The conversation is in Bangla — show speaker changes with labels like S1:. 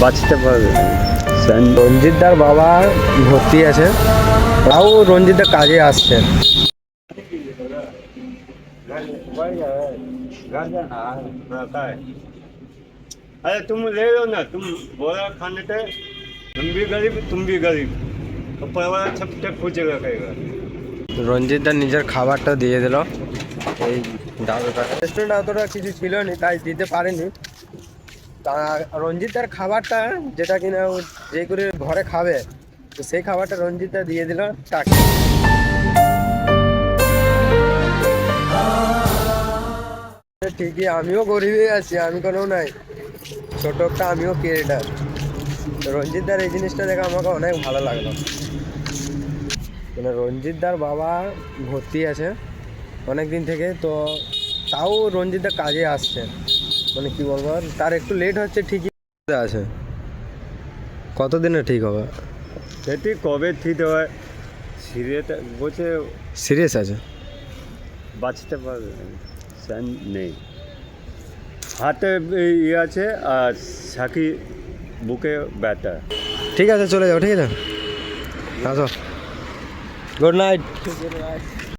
S1: বাঁচতে পারবে না স্যান-
S2: রঞ্জিতদার বাবা ভর্তি আছে তাও রঞ্জিতদার কাজে আসছে
S1: अरे तुम ले लो ना तुम बोला खाने पे हम भी गरीब तुम भी गरीब तो परिवार छप छप पूछेगा कहेगा
S2: রঞ্জিতদার নিজের খাবারটা দিয়ে দিল এই দাদুটা রেস্টুরেন্ট অতটা কিছু ছিল না তাই দিতে পারেনি তা রঞ্জিতদার খাবারটা যেটা কিনা যে করে ঘরে খাবে, তো সেই খাবারটা রঞ্জিতদা দিয়ে দিল তাকে ঠিকই, আমিও গরিবই আছি, আমি কোনো নাই। ছোট একটা, আমিও ক্রিয়েটার রঞ্জিতদার এই জিনিসটা দেখে আমাকে অনেক ভালো লাগল। মানে রঞ্জিতদার বাবা ভর্তি আছে অনেক দিন থেকে, তো তাও রঞ্জিতদার কাজে আসছে। মানে কি বলব আর? তার একটু লেট হচ্ছে ঠিকই আছে। কতদিনে ঠিক হবে?
S1: সেটি কবে ঠিক হয় সিরিয়াতে বলছে
S2: সিরিয়াস আছে?
S1: বাঁচতে পারবে নেই। হাতে ইয়ে আছে আর সাকি বুকে ব্যথা
S2: ঠিক আছে চলে যাও ঠিক আছে? আসো। Good night